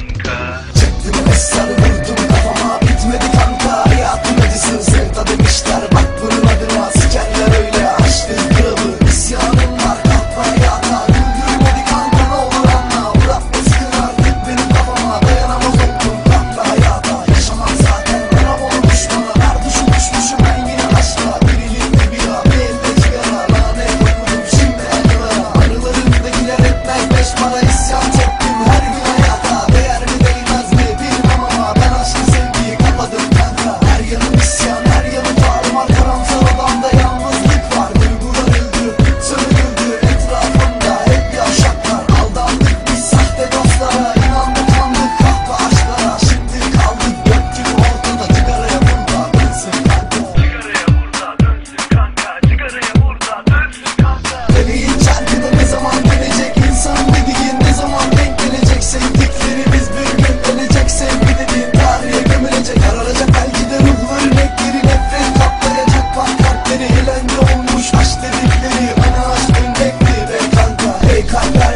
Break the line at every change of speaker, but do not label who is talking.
Lanka. olmuş aç dedikleri Ana aç demekti be kanka hey kanka.